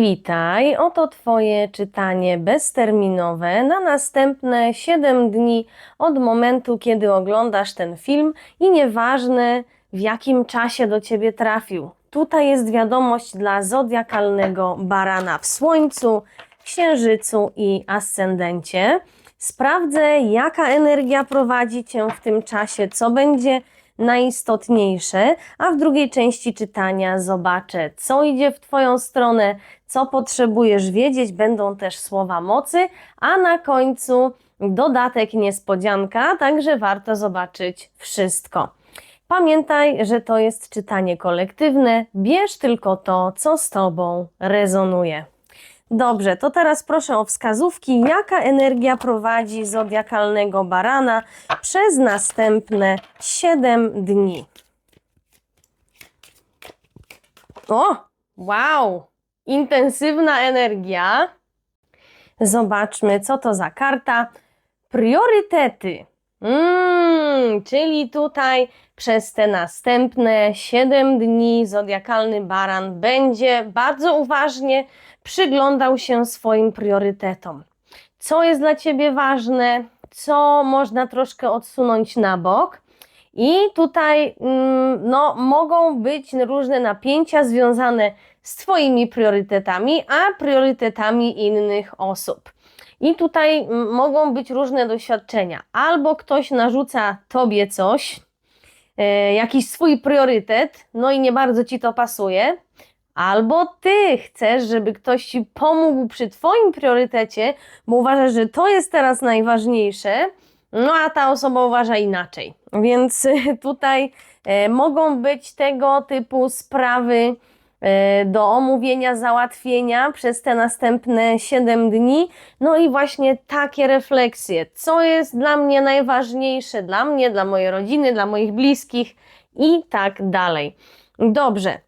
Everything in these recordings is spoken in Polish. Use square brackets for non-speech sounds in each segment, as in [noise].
Witaj, oto Twoje czytanie bezterminowe na następne 7 dni od momentu, kiedy oglądasz ten film i nieważne w jakim czasie do Ciebie trafił. Tutaj jest wiadomość dla zodiakalnego barana w Słońcu, Księżycu i Ascendencie. Sprawdzę, jaka energia prowadzi Cię w tym czasie, co będzie najistotniejsze, a w drugiej części czytania zobaczę, co idzie w Twoją stronę, co potrzebujesz wiedzieć, będą też słowa mocy, a na końcu dodatek niespodzianka, także warto zobaczyć wszystko. Pamiętaj, że to jest czytanie kolektywne, bierz tylko to, co z Tobą rezonuje. Dobrze, to teraz proszę o wskazówki, jaka energia prowadzi zodiakalnego barana przez następne 7 dni. O, wow, intensywna energia. Zobaczmy, co to za karta. Priorytety. Mm, czyli tutaj przez te następne 7 dni zodiakalny baran będzie bardzo uważnie przyglądał się swoim priorytetom. Co jest dla ciebie ważne, co można troszkę odsunąć na bok. I tutaj mm, no, mogą być różne napięcia związane z Twoimi priorytetami, a priorytetami innych osób. I tutaj mogą być różne doświadczenia. Albo ktoś narzuca Tobie coś, e, jakiś swój priorytet, no i nie bardzo Ci to pasuje, albo Ty chcesz, żeby ktoś Ci pomógł przy Twoim priorytecie, bo uważasz, że to jest teraz najważniejsze, no a ta osoba uważa inaczej. Więc [laughs] tutaj e, mogą być tego typu sprawy do omówienia, załatwienia przez te następne 7 dni. No i właśnie takie refleksje, co jest dla mnie najważniejsze, dla mnie, dla mojej rodziny, dla moich bliskich i tak dalej. Dobrze,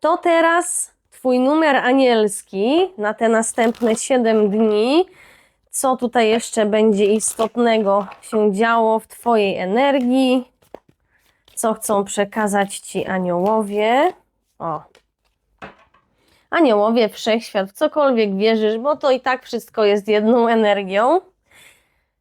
to teraz Twój numer anielski na te następne 7 dni. Co tutaj jeszcze będzie istotnego się działo w Twojej energii? Co chcą przekazać Ci aniołowie? O. Aniołowie, wszechświat, w cokolwiek wierzysz, bo to i tak wszystko jest jedną energią.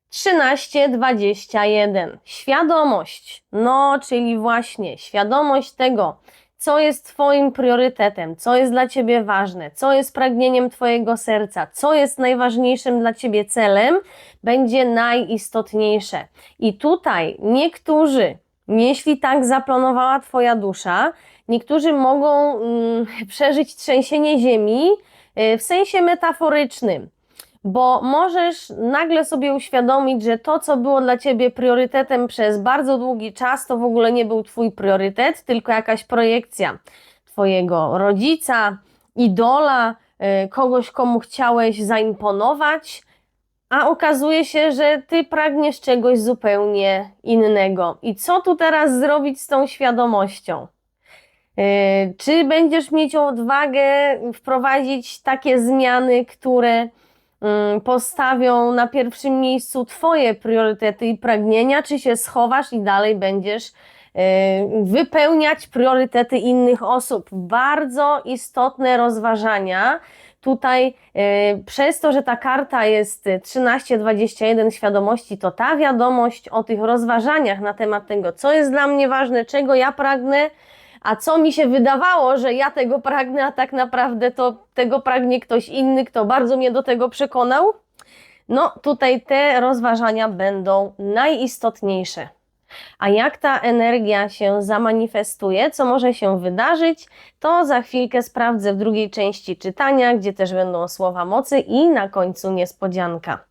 1321. Świadomość. No, czyli właśnie świadomość tego, co jest Twoim priorytetem, co jest dla Ciebie ważne, co jest pragnieniem Twojego serca, co jest najważniejszym dla Ciebie celem, będzie najistotniejsze. I tutaj niektórzy, jeśli tak zaplanowała Twoja dusza, niektórzy mogą mm, przeżyć trzęsienie ziemi y, w sensie metaforycznym bo możesz nagle sobie uświadomić, że to, co było dla ciebie priorytetem przez bardzo długi czas, to w ogóle nie był twój priorytet, tylko jakaś projekcja twojego rodzica, idola, y, kogoś, komu chciałeś zaimponować, a okazuje się, że ty pragniesz czegoś zupełnie innego. I co tu teraz zrobić z tą świadomością? Y, czy będziesz mieć odwagę wprowadzić takie zmiany, które Mm, postawią na pierwszym miejscu Twoje priorytety i pragnienia, czy się schowasz i dalej będziesz y, wypełniać priorytety innych osób. Bardzo istotne rozważania. Tutaj y, przez to, że ta karta jest 1321 świadomości, to ta wiadomość o tych rozważaniach na temat tego, co jest dla mnie ważne, czego ja pragnę, a co mi się wydawało, że ja tego pragnę, a tak naprawdę to tego pragnie ktoś inny, kto bardzo mnie do tego przekonał? No, tutaj te rozważania będą najistotniejsze. A jak ta energia się zamanifestuje, co może się wydarzyć, to za chwilkę sprawdzę w drugiej części czytania, gdzie też będą słowa mocy i na końcu niespodzianka.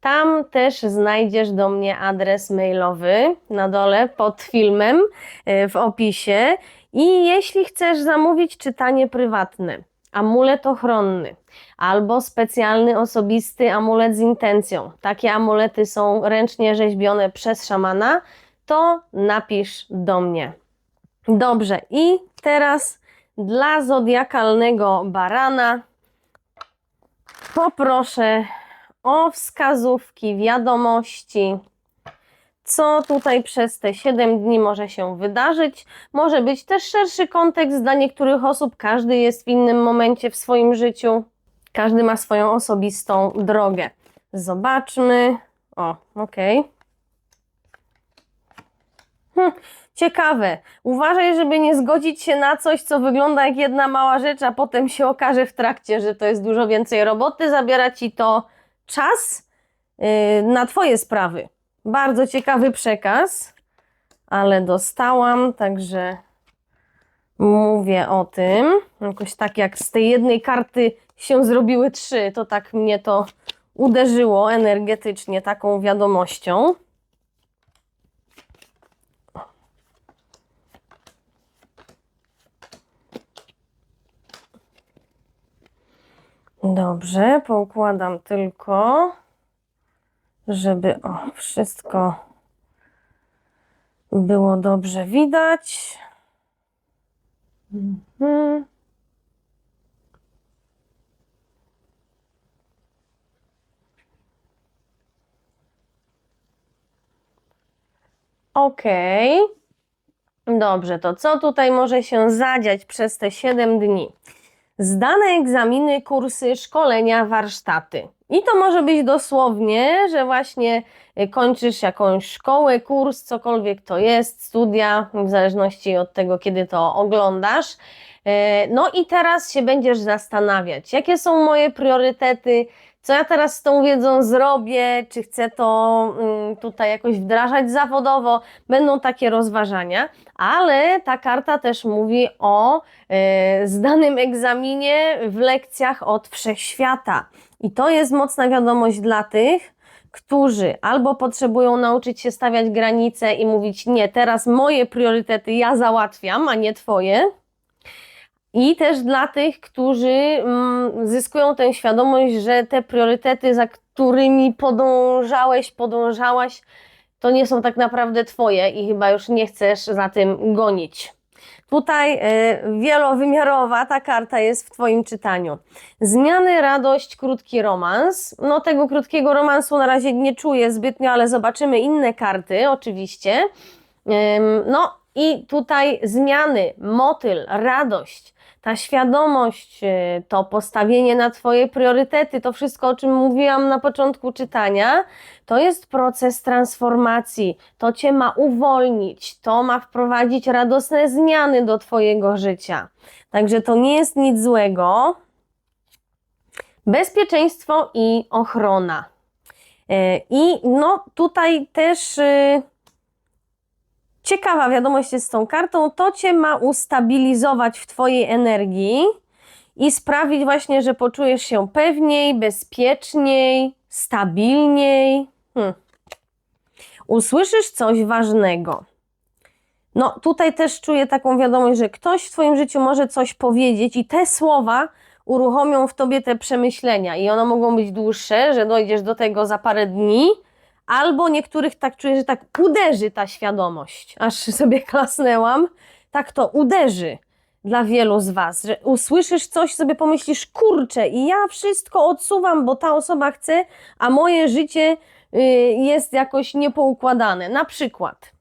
Tam też znajdziesz do mnie adres mailowy na dole pod filmem y, w opisie. I jeśli chcesz zamówić czytanie prywatne, amulet ochronny albo specjalny osobisty amulet z intencją, takie amulety są ręcznie rzeźbione przez szamana, to napisz do mnie. Dobrze, i teraz dla zodiakalnego barana poproszę o wskazówki, wiadomości, co tutaj przez te 7 dni może się wydarzyć. Może być też szerszy kontekst dla niektórych osób, każdy jest w innym momencie w swoim życiu, każdy ma swoją osobistą drogę. Zobaczmy. O, okej. Hm, ciekawe. Uważaj, żeby nie zgodzić się na coś, co wygląda jak jedna mała rzecz, a potem się okaże w trakcie, że to jest dużo więcej roboty. Zabiera ci to czas yy, na Twoje sprawy. Bardzo ciekawy przekaz, ale dostałam, także mówię o tym. Jakoś tak jak z tej jednej karty się zrobiły trzy, to tak mnie to uderzyło energetycznie taką wiadomością. Dobrze, poukładam tylko, żeby o, wszystko było dobrze widać. Mhm. Okej. Dobrze, to co tutaj może się zadziać przez te 7 dni? Zdane egzaminy, kursy, szkolenia, warsztaty. I to może być dosłownie, że właśnie y, kończysz jakąś szkołę, kurs, cokolwiek to jest, studia, w zależności od tego, kiedy to oglądasz. E, No i teraz się będziesz zastanawiać, jakie są moje priorytety, co ja teraz z tą wiedzą zrobię, czy chcę to mm, tutaj jakoś wdrażać zawodowo. Będą takie rozważania, ale ta karta też mówi o e, zdanym egzaminie w lekcjach od wszechświata. I to jest mocna wiadomość dla tych, którzy albo potrzebują nauczyć się stawiać granice i mówić: Nie, teraz moje priorytety ja załatwiam, a nie twoje. I też dla tych, którzy mm, zyskują tę świadomość, że te priorytety, za którymi podążałeś, podążałaś, to nie są tak naprawdę twoje i chyba już nie chcesz za tym gonić. Tutaj y, wielowymiarowa ta karta jest w Twoim czytaniu. Zmiany, radość, krótki romans. No tego krótkiego romansu na razie nie czuję zbytnio, ale zobaczymy inne karty oczywiście. No i tutaj zmiany, motyl, radość, ta świadomość, y, to postawienie na Twoje priorytety, to wszystko, o czym mówiłam na początku czytania, to jest proces transformacji. To Cię ma uwolnić, to ma wprowadzić radosne zmiany do Twojego życia. Także to nie jest nic złego. Bezpieczeństwo i ochrona. Y, I no tutaj też. Ciekawa wiadomość jest z tą kartą. To cię ma ustabilizować w twojej energii i sprawić właśnie, że poczujesz się pewniej, bezpieczniej, stabilniej. Hmm. Usłyszysz coś ważnego. No, tutaj też czuję taką wiadomość, że ktoś w Twoim życiu może coś powiedzieć, i te słowa uruchomią w Tobie te przemyślenia. I one mogą być dłuższe, że dojdziesz do tego za parę dni, albo niektórych tak czuję, że tak uderzy ta świadomość. Aż sobie klasnęłam. Tak to uderzy dla wielu z Was, że usłyszysz coś, sobie pomyślisz, kurczę, i ja wszystko odsuwam, bo ta osoba chce, a moje życie y, jest jakoś niepoukładane. Na przykład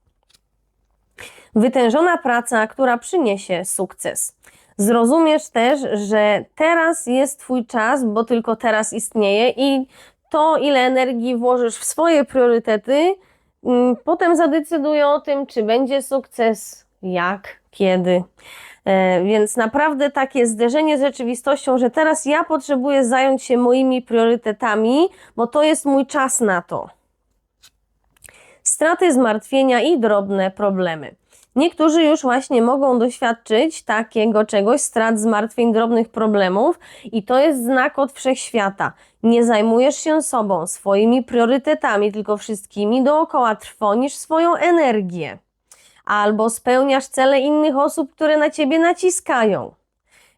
wytężona praca, która przyniesie sukces. Zrozumiesz też, że teraz jest Twój czas, bo tylko teraz istnieje i to, ile energii włożysz w swoje priorytety, mm, potem zadecyduje o tym, czy będzie sukces, jak, kiedy. E, Więc naprawdę takie zderzenie z rzeczywistością, że teraz ja potrzebuję zająć się moimi priorytetami, bo to jest mój czas na to. Straty, zmartwienia i drobne problemy. Niektórzy już właśnie mogą doświadczyć takiego czegoś, strat, zmartwień, drobnych problemów, i to jest znak od wszechświata. Nie zajmujesz się sobą, swoimi priorytetami, tylko wszystkimi dookoła, trwonisz swoją energię albo spełniasz cele innych osób, które na ciebie naciskają.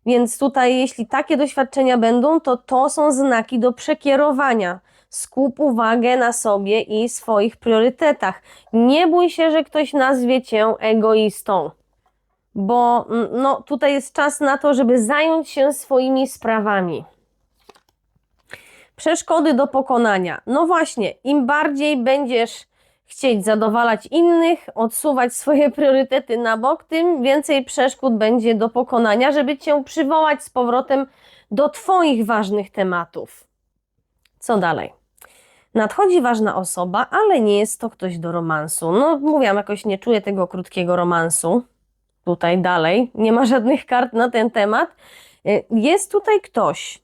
Więc tutaj, jeśli takie doświadczenia będą, to to są znaki do przekierowania. Skup uwagę na sobie i swoich priorytetach. Nie bój się, że ktoś nazwie cię egoistą, bo mm, no, tutaj jest czas na to, żeby zająć się swoimi sprawami. Przeszkody do pokonania. No właśnie, im bardziej będziesz chcieć zadowalać innych, odsuwać swoje priorytety na bok, tym więcej przeszkód będzie do pokonania, żeby cię przywołać z powrotem do Twoich ważnych tematów. Co dalej? Nadchodzi ważna osoba, ale nie jest to ktoś do romansu. No, mówiłam, jakoś nie czuję tego krótkiego romansu. Tutaj dalej, nie ma żadnych kart na ten temat. Y, Jest tutaj ktoś,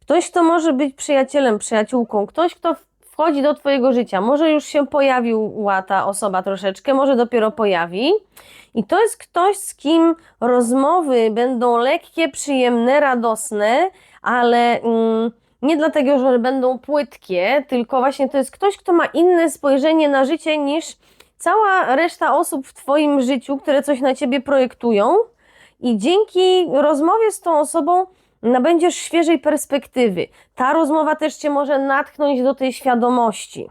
ktoś, kto może być przyjacielem, przyjaciółką, ktoś, kto wchodzi do Twojego życia. Może już się pojawiła ta osoba troszeczkę, może dopiero pojawi. I to jest ktoś, z kim rozmowy będą lekkie, przyjemne, radosne, ale mm, nie dlatego, że będą płytkie, tylko właśnie to jest ktoś, kto ma inne spojrzenie na życie niż cała reszta osób w Twoim życiu, które coś na Ciebie projektują. I dzięki rozmowie z tą osobą nabędziesz świeżej perspektywy. Ta rozmowa też Cię może natchnąć do tej świadomości.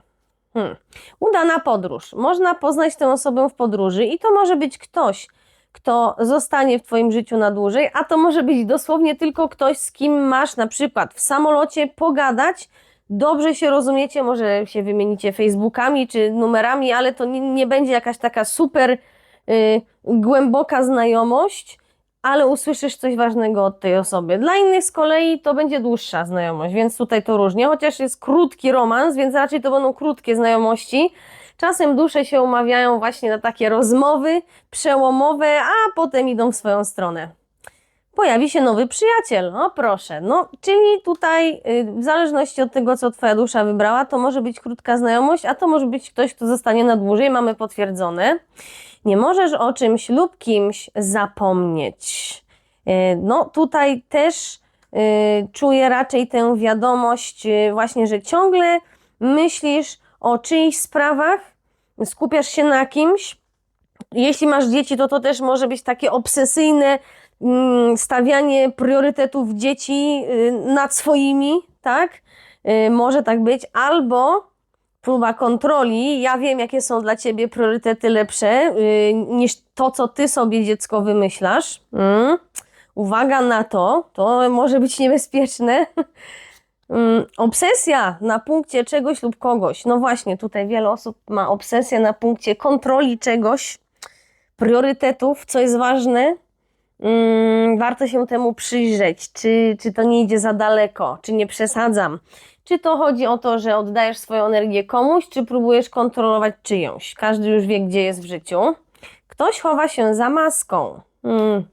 Hmm. Udana podróż. Można poznać tę osobę w podróży i to może być ktoś, kto zostanie w Twoim życiu na dłużej, a to może być dosłownie tylko ktoś, z kim masz na przykład w samolocie pogadać, dobrze się rozumiecie, może się wymienicie Facebookami czy numerami, ale to nie, nie będzie jakaś taka super y, głęboka znajomość, ale usłyszysz coś ważnego od tej osoby. Dla innych z kolei to będzie dłuższa znajomość, więc tutaj to różnie, chociaż jest krótki romans, więc raczej to będą krótkie znajomości. Czasem dusze się umawiają właśnie na takie rozmowy przełomowe, a potem idą w swoją stronę. Pojawi się nowy przyjaciel, o proszę. No, czyli tutaj y, w zależności od tego, co Twoja dusza wybrała, to może być krótka znajomość, a to może być ktoś, kto zostanie na dłużej, mamy potwierdzone. Nie możesz o czymś lub kimś zapomnieć. Y, No, tutaj też y, czuję raczej tę wiadomość, właśnie, że ciągle myślisz o czyichś sprawach, skupiasz się na kimś. Jeśli masz dzieci, to to też może być takie obsesyjne mm, stawianie priorytetów dzieci y, nad swoimi, tak? Y, Może tak być, albo próba kontroli. Ja wiem, jakie są dla ciebie priorytety lepsze y, niż to, co ty sobie dziecko wymyślasz. Mm. Uwaga na to, to może być niebezpieczne. [laughs] Mm, Obsesja na punkcie czegoś lub kogoś. No właśnie, tutaj wiele osób ma obsesję na punkcie kontroli czegoś, priorytetów, co jest ważne. Mm, warto się temu przyjrzeć, czy, czy to nie idzie za daleko, czy nie przesadzam. Czy to chodzi o to, że oddajesz swoją energię komuś, czy próbujesz kontrolować czyjąś? Każdy już wie, gdzie jest w życiu. Ktoś chowa się za maską. Mm.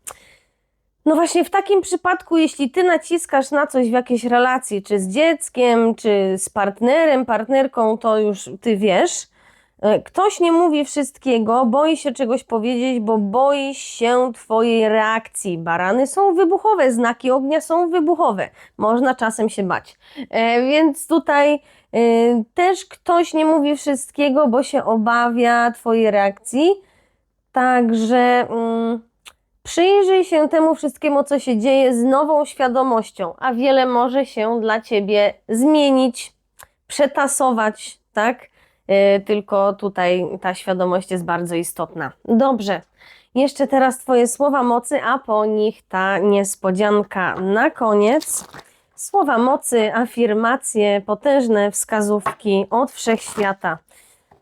No właśnie w takim przypadku, jeśli ty naciskasz na coś w jakiejś relacji, czy z dzieckiem, czy z partnerem, partnerką, to już ty wiesz. E, Ktoś nie mówi wszystkiego, boi się czegoś powiedzieć, bo boi się twojej reakcji. Barany są wybuchowe, znaki ognia są wybuchowe. Można czasem się bać. E, Więc tutaj e, też ktoś nie mówi wszystkiego, bo się obawia twojej reakcji. Także. Mm, Przyjrzyj się temu wszystkiemu, co się dzieje z nową świadomością, a wiele może się dla ciebie zmienić, przetasować, tak? Yy, tylko tutaj ta świadomość jest bardzo istotna. Dobrze. Jeszcze teraz Twoje słowa mocy, a po nich ta niespodzianka na koniec. Słowa mocy, afirmacje, potężne wskazówki od wszechświata.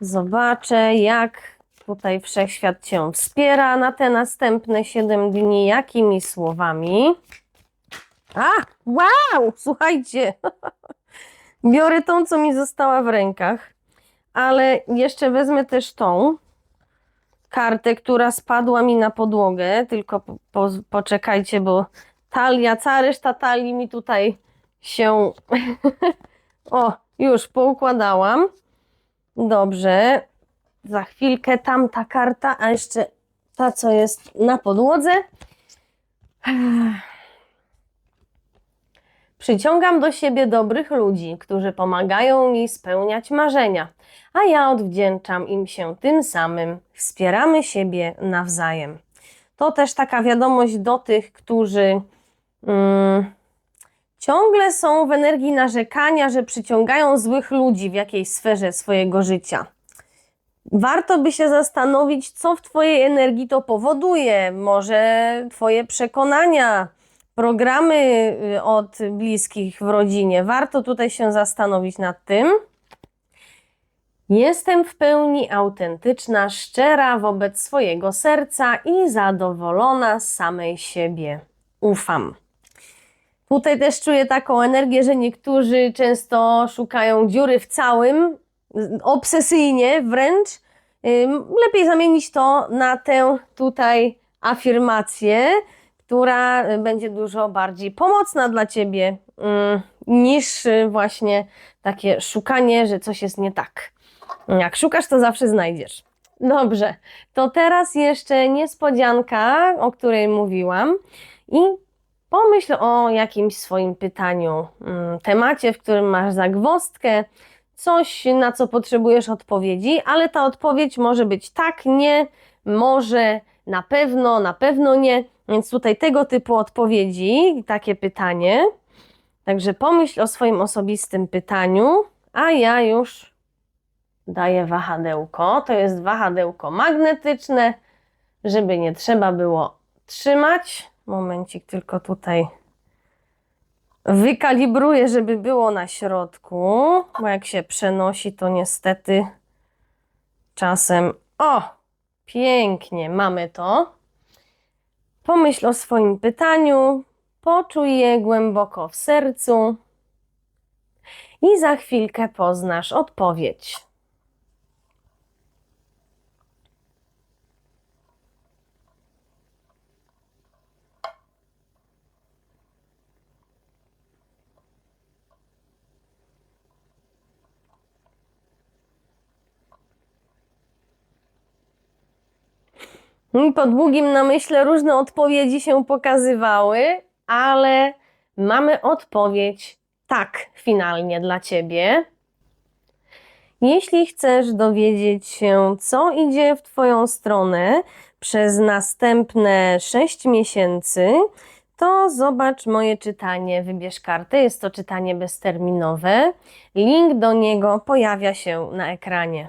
Zobaczę, jak tutaj wszechświat Cię wspiera na te następne 7 dni. Jakimi słowami? A, wow! Słuchajcie, [laughs] biorę tą, co mi została w rękach, ale jeszcze wezmę też tą kartę, która spadła mi na podłogę. Tylko po, po, poczekajcie, bo talia, cała reszta talii mi tutaj się. [laughs] o, już poukładałam. Dobrze, za chwilkę tamta karta, a jeszcze ta, co jest na podłodze. [sighs] Przyciągam do siebie dobrych ludzi, którzy pomagają mi spełniać marzenia, a ja odwdzięczam im się tym samym. Wspieramy siebie nawzajem. To też taka wiadomość do tych, którzy Mm, ciągle są w energii narzekania, że przyciągają złych ludzi w jakiejś sferze swojego życia. Warto by się zastanowić, co w Twojej energii to powoduje. Może Twoje przekonania, programy y, od bliskich w rodzinie. Warto tutaj się zastanowić nad tym. Jestem w pełni autentyczna, szczera wobec swojego serca i zadowolona z samej siebie. Ufam. Tutaj też czuję taką energię, że niektórzy często szukają dziury w całym, obsesyjnie wręcz. Lepiej zamienić to na tę tutaj afirmację, która y, będzie dużo bardziej pomocna dla ciebie niż y, właśnie takie szukanie, że coś jest nie tak. Jak szukasz, to zawsze znajdziesz. Dobrze, to teraz jeszcze niespodzianka, o której mówiłam i pomyśl o jakimś swoim pytaniu, temacie, w którym masz zagwozdkę, coś, na co potrzebujesz odpowiedzi, ale ta odpowiedź może być tak, nie, może, na pewno, na pewno nie. Więc tutaj tego typu odpowiedzi, takie pytanie. Także pomyśl o swoim osobistym pytaniu, a ja już daję wahadełko. To jest wahadełko magnetyczne, żeby nie trzeba było trzymać. Momencik, tylko tutaj wykalibruję, żeby było na środku, bo jak się przenosi, to niestety czasem. O! Pięknie, mamy to. Pomyśl o swoim pytaniu, poczuj je głęboko w sercu i za chwilkę poznasz odpowiedź. Po długim namyśle różne odpowiedzi się pokazywały, ale mamy odpowiedź tak finalnie dla Ciebie. Jeśli chcesz dowiedzieć się, co idzie w Twoją stronę przez następne 6 miesięcy, to zobacz moje czytanie, wybierz kartę. Jest to czytanie bezterminowe. Link do niego pojawia się na ekranie.